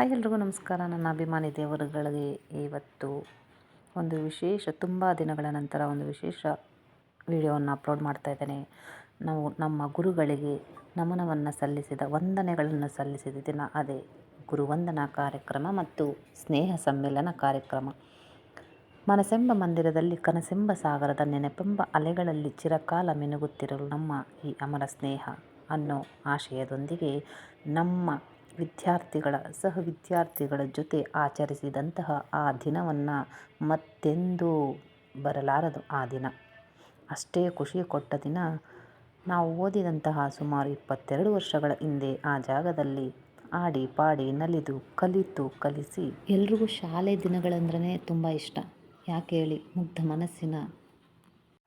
Hi ಎಲ್ರಿಗೂ ನಮಸ್ಕಾರ. ನನ್ನ ಅಭಿಮಾನಿ ದೇವರುಗಳಿಗೆ ಇವತ್ತು ಒಂದು ವಿಶೇಷ, ತುಂಬ ದಿನಗಳ ನಂತರ ಒಂದು ವಿಶೇಷ ವಿಡಿಯೋವನ್ನು ಅಪ್ಲೋಡ್ ಮಾಡ್ತಾ ಇದ್ದೇನೆ. ನಾವು ನಮ್ಮ ಗುರುಗಳಿಗೆ ನಮನವನ್ನು ಸಲ್ಲಿಸಿದ, ವಂದನೆಗಳನ್ನು ಸಲ್ಲಿಸಿದ ದಿನ ಅದೇ. ಗುರುವಂದನಾ ಕಾರ್ಯಕ್ರಮ ಮತ್ತು ಸ್ನೇಹ ಸಮ್ಮೇಳನ ಕಾರ್ಯಕ್ರಮ. ಮನಸೆಂಬ ಮಂದಿರದಲ್ಲಿ, ಕನಸೆಂಬ ಸಾಗರದ ನೆನಪೆಂಬ ಅಲೆಗಳಲ್ಲಿ ಚಿರಕಾಲ ಮಿನುಗುತ್ತಿರಲು ನಮ್ಮ ಈ ಅಮರ ಸ್ನೇಹ ಅನ್ನೋ ಆಶಯದೊಂದಿಗೆ ನಮ್ಮ ವಿದ್ಯಾರ್ಥಿಗಳ ಸಹ ವಿದ್ಯಾರ್ಥಿಗಳ ಜೊತೆ ಆಚರಿಸಿದಂತಹ ಆ ದಿನವನ್ನು ಮತ್ತೆಂದೂ ಬರಲಾರದು ಆ ದಿನ. ಅಷ್ಟೇ ಖುಷಿ ಕೊಟ್ಟ ದಿನ ನಾವು ಓದಿದಂತಹ ಸುಮಾರು ಇಪ್ಪತ್ತೆರಡು ವರ್ಷಗಳ ಹಿಂದೆ ಆ ಜಾಗದಲ್ಲಿ ಆಡಿ ಪಾಡಿ ನಲಿದು ಕಲಿತು ಕಲಿಸಿ ಎಲ್ರಿಗೂ ಶಾಲೆ ದಿನಗಳಂದ್ರೆ ತುಂಬ ಇಷ್ಟ. ಯಾಕೆ ಹೇಳಿ ಮುಗ್ಧ ಮನಸ್ಸಿನ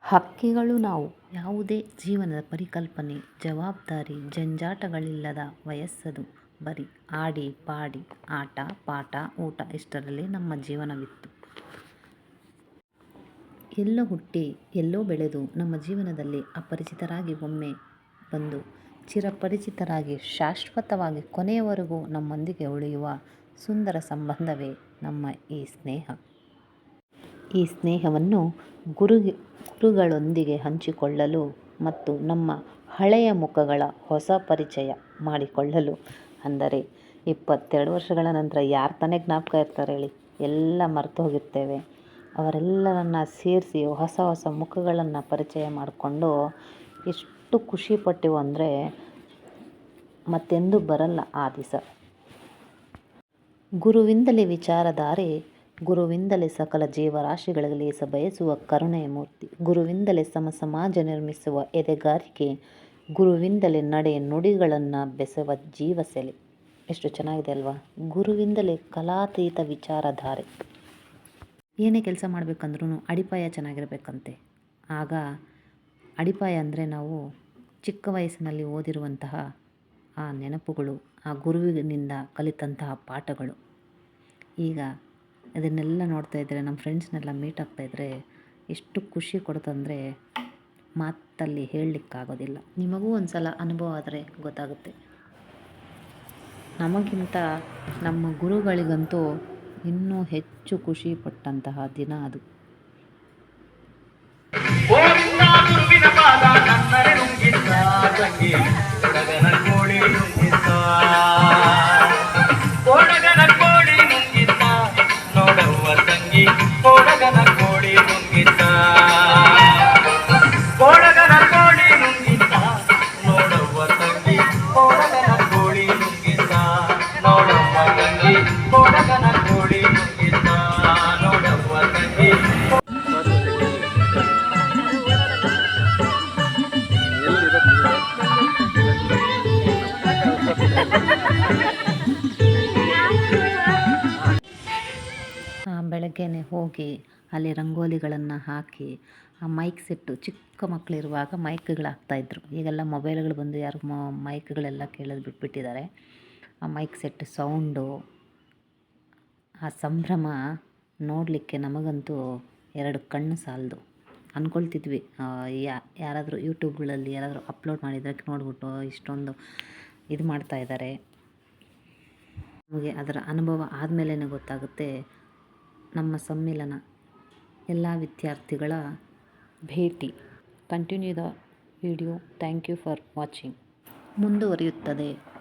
ಹಕ್ಕಿಗಳು ನಾವು. ಯಾವುದೇ ಜೀವನದ ಪರಿಕಲ್ಪನೆ, ಜವಾಬ್ದಾರಿ, ಜಂಜಾಟಗಳಿಲ್ಲದ ವಯಸ್ಸದು. ಬರೀ ಆಡಿ ಪಾಡಿ ಆಟ, ಪಾಠ, ಊಟ ಇಷ್ಟರಲ್ಲಿ ನಮ್ಮ ಜೀವನವಿತ್ತು. ಎಲ್ಲೋ ಹುಟ್ಟಿ, ಎಲ್ಲೋ ಬೆಳೆದು ನಮ್ಮ ಜೀವನದಲ್ಲಿ ಅಪರಿಚಿತರಾಗಿ ಒಮ್ಮೆ ಬಂದು, ಚಿರಪರಿಚಿತರಾಗಿ ಶಾಶ್ವತವಾಗಿ ಕೊನೆಯವರೆಗೂ ನಮ್ಮೊಂದಿಗೆ ಉಳಿಯುವ ಸುಂದರ ಸಂಬಂಧವೇ ನಮ್ಮ ಈ ಸ್ನೇಹ. ಈ ಸ್ನೇಹವನ್ನು ಗುರು, ಗುರುಗಳೊಂದಿಗೆ ಹಂಚಿಕೊಳ್ಳಲು ಮತ್ತು ನಮ್ಮ ಹಳೆಯ ಮುಖಗಳ ಹೊಸ ಪರಿಚಯ ಮಾಡಿಕೊಳ್ಳಲು ಅಂದರೆ ಇಪ್ಪತ್ತೆರಡು ವರ್ಷಗಳ ನಂತರ ಯಾರು ತಾನೇ ಜ್ಞಾಪಕ ಇರ್ತಾರೆ ಹೇಳಿ. ಎಲ್ಲ ಮರೆತು ಹೋಗಿರ್ತೇವೆ. ಅವರೆಲ್ಲರನ್ನು ಸೇರಿಸಿ ಹೊಸ ಹೊಸ ಮುಖಗಳನ್ನು ಪರಿಚಯ ಮಾಡಿಕೊಂಡು ಎಷ್ಟು ಖುಷಿ ಪಟ್ಟೆವು ಅಂದರೆ ಮತ್ತೆಂದೂ ಬರಲ್ಲ ಆ ದಿವಸ. ಗುರುವಿಂದಲೇ ವಿಚಾರಧಾರೆ, ಗುರುವಿಂದಲೇ ಸಕಲ ಜೀವರಾಶಿಗಳಲ್ಲಿ ಬಯಸುವ ಕರುಣೆಯ ಮೂರ್ತಿ, ಗುರುವಿಂದಲೇ ಸಮ ಸಮಾಜ ನಿರ್ಮಿಸುವ ಎದೆಗಾರಿಕೆ ಗುರುವಿಂದಲೇ ನಡೆ ನುಡಿಗಳನ್ನು ಬೆಸವ ಜೀವಸೆಲೆ ಎಷ್ಟು ಚೆನ್ನಾಗಿದೆ ಅಲ್ವಾ? ಗುರುವಿಂದಲೇ ಕಲಾತೀತ ವಿಚಾರಧಾರೆ. ಏನೇ ಕೆಲಸ ಮಾಡಬೇಕಂದ್ರೂ ಅಡಿಪಾಯ ಚೆನ್ನಾಗಿರಬೇಕಂತೆ. ಆಗ ಅಡಿಪಾಯ ಅಂದರೆ ನಾವು ಚಿಕ್ಕ ವಯಸ್ಸಿನಲ್ಲಿ ಓದಿರುವಂತಹ ಆ ನೆನಪುಗಳು, ಆ ಗುರುವಿನಿಂದ ಕಲಿತಂತಹ ಪಾಠಗಳು. ಈಗ ಅದನ್ನೆಲ್ಲ ನೋಡ್ತಾ ಇದ್ದರೆ ನಮ್ಮ ಫ್ರೆಂಡ್ಸ್ನೆಲ್ಲ ಮೀಟ್ ಆಗ್ತಾಯಿದ್ರೆ ಎಷ್ಟು ಖುಷಿ ಕೊಡುತ್ತಂದರೆ ಮಾತಲ್ಲಿ ಹೇಳಲಿಕ್ಕಾಗೋದಿಲ್ಲ. ನಿಮಗೂ ಒಂದು ಸಲ ಅನುಭವ ಆದರೆ ಗೊತ್ತಾಗುತ್ತೆ. ನಮಗಿಂತ ನಮ್ಮ ಗುರುಗಳಿಗಂತೂ ಇನ್ನೂ ಹೆಚ್ಚು ಖುಷಿ ಪಟ್ಟಂತಹ ದಿನ ಅದು. ಬೆಳಗ್ಗೆನೆ ಹೋಗಿ ಅಲ್ಲಿ ರಂಗೋಲಿಗಳನ್ನು ಹಾಕಿ, ಆ ಮೈಕ್ ಸೆಟ್ಟು ಚಿಕ್ಕ ಮಕ್ಕಳಿರುವಾಗ ಮೈಕ್ಗಳು ಹಾಕ್ತಾಯಿದ್ರು ಈಗೆಲ್ಲ ಮೊಬೈಲ್ಗಳು ಬಂದು ಯಾರು ಮೈಕ್ಗಳೆಲ್ಲ ಕೇಳೋದು ಬಿಟ್ಬಿಟ್ಟಿದ್ದಾರೆ. ಆ ಮೈಕ್ ಸೆಟ್ ಸೌಂಡು ಆ ಸಂಭ್ರಮ ನೋಡಲಿಕ್ಕೆ ನಮಗಂತೂ ಎರಡು ಕಣ್ಣು ಸಾಲದು. ಅಂದ್ಕೊಳ್ತಿದ್ವಿ ಯಾರಾದರೂ ಯೂಟ್ಯೂಬ್ಗಳಲ್ಲಿ ಯಾರಾದರೂ ಅಪ್ಲೋಡ್ ಮಾಡಿದರೆ ನೋಡಿಬಿಟ್ಟು ಇಷ್ಟೊಂದು ಇದು ಮಾಡ್ತಾಯಿದ್ದಾರೆ ನಮಗೆ ಅದರ ಅನುಭವ ಆದಮೇಲೆ ಗೊತ್ತಾಗುತ್ತೆ. ನಮ್ಮ ಸಮ್ಮಿಲನ ಎಲ್ಲ ವಿದ್ಯಾರ್ಥಿಗಳ ಭೇಟಿ. Continue the video. Thank you for watching. ಮುಂದುವರಿಯುತ್ತದೆ.